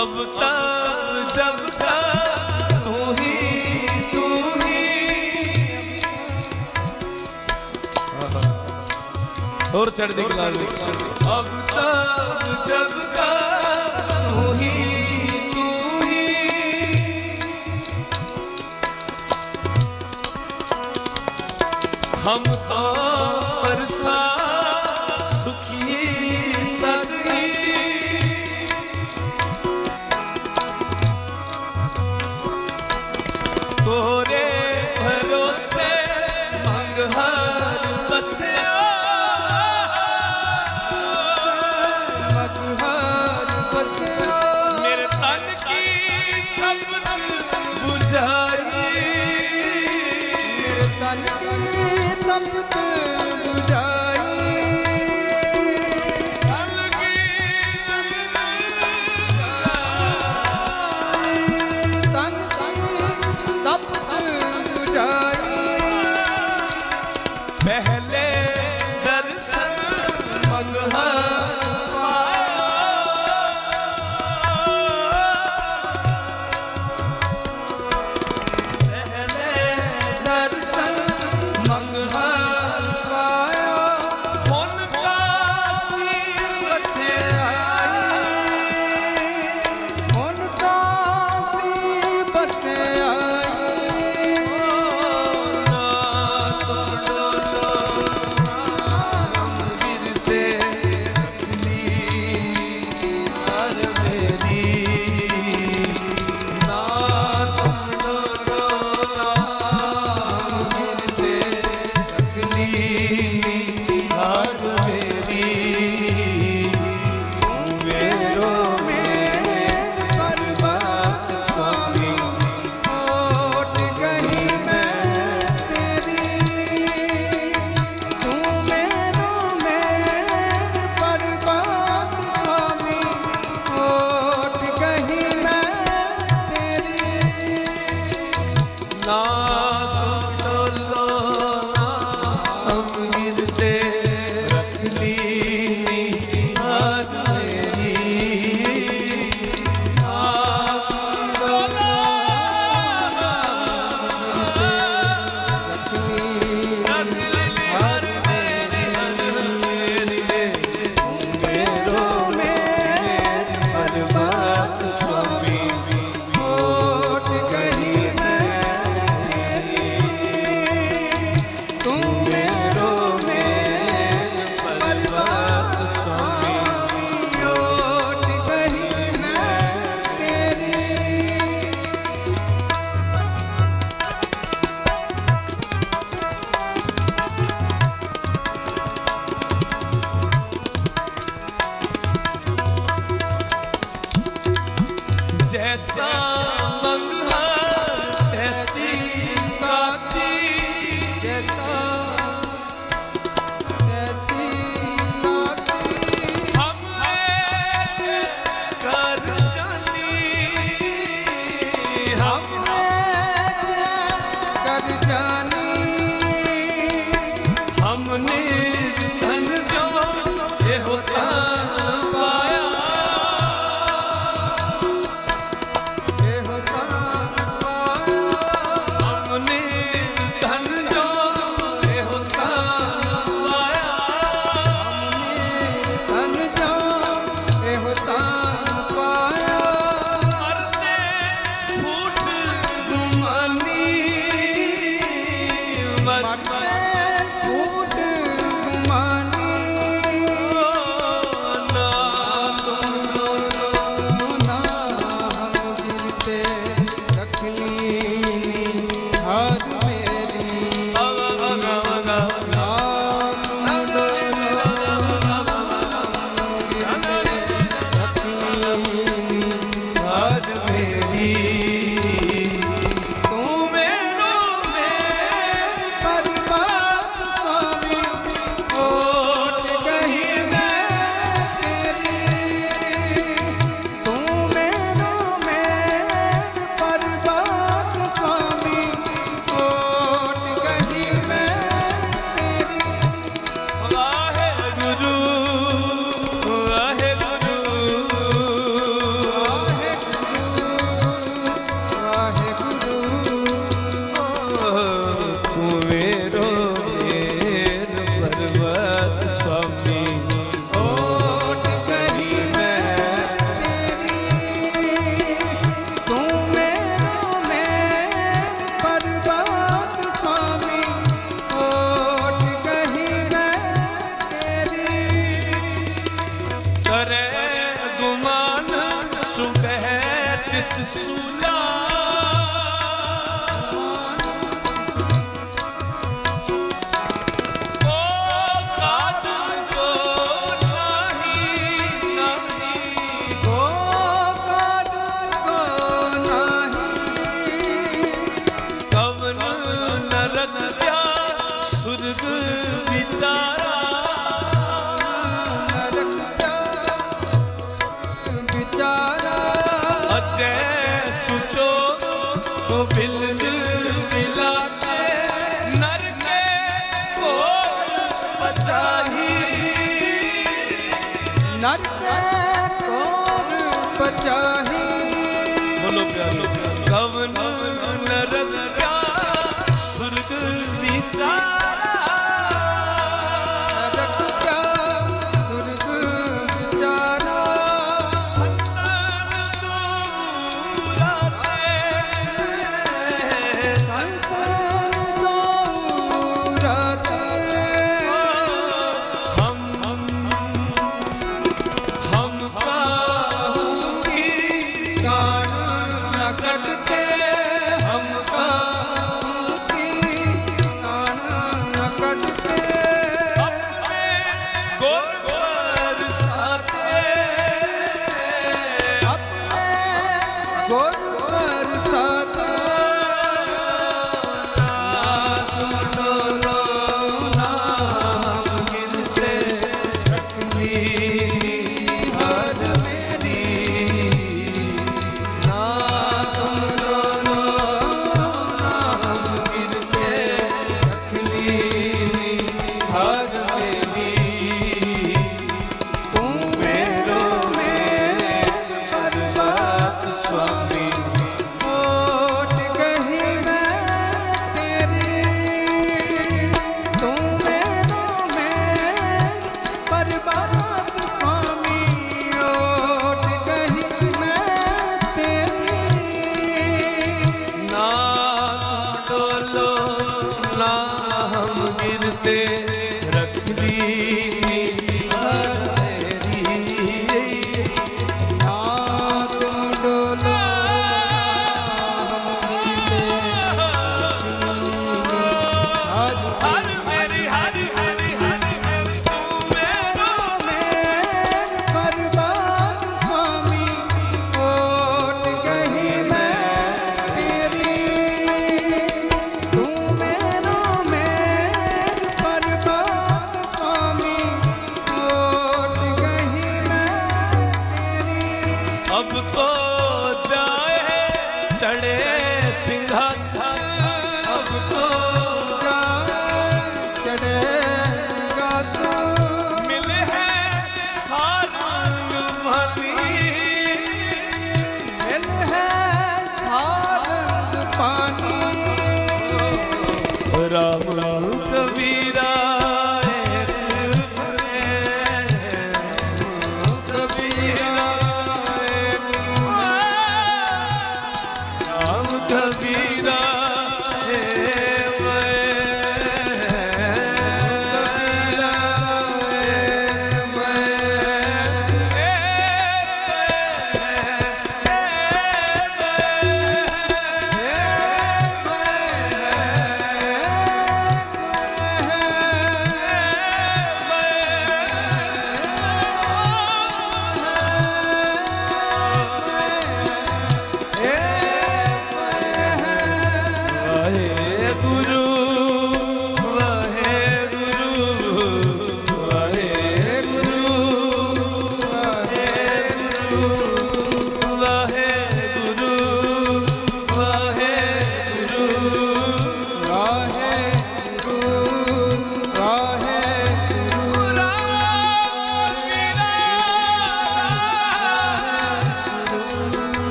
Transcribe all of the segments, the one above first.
अब तब जब तक ਹੋਰ ਚੜ੍ਹਦੀ ਕਲਾ ਜੀ ਅਬ ਤੱਕ ਜਗ ਕਾ ਤੂੰ ਤੂੰ ਹੀ ਹਮ ਤਾਂ ਪਰਸਾ जैसा मंगहा तैसी ਕਰੇ ਗੁਮਾਨ ਸੁਬਹਿ ਤਿਸ ਸੂਲਾ ਨਰਕ ਕੋਰ good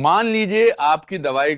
मान लीजिए आपकी दवाई